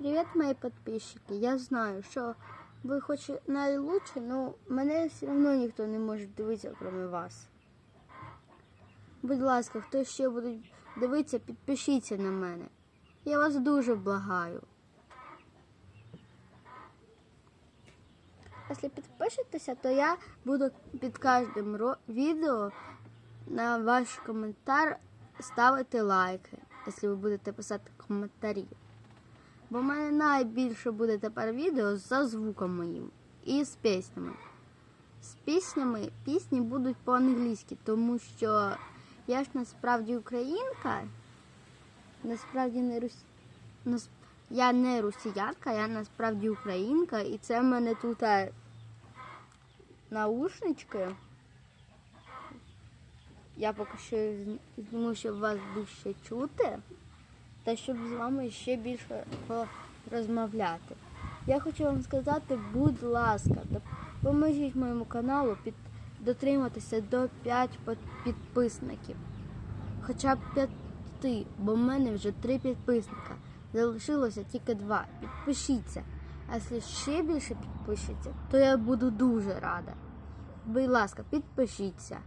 Привіт, мої підписчики. Я знаю, що ви хоч найлучше, але мене все одно ніхто не може дивитися, крім вас. Будь ласка, хто ще буде дивитися, підпишіться на мене. Я вас дуже благаю. Якщо підпишетеся, то я буду під кожним відео на ваш коментар ставити лайки, якщо ви будете писати коментарі. Бо в мене найбільше буде тепер відео за звуком моїм і з піснями. З піснями пісні будуть по-англійськи, тому що я ж насправді українка, насправді не рус... нас- я не росіянка, я насправді українка, і це в мене тут е, наушнички. Я поки що зн- зніму, щоб вас дужче чути та щоб з вами ще більше розмовляти. Я хочу вам сказати, будь ласка, допоможіть моєму каналу під, дотриматися до 5 підписників. Хоча б 5, бо в мене вже 3 підписника. Залишилося тільки 2. Підпишіться. А якщо ще більше підпишіться, то я буду дуже рада. Будь ласка, підпишіться.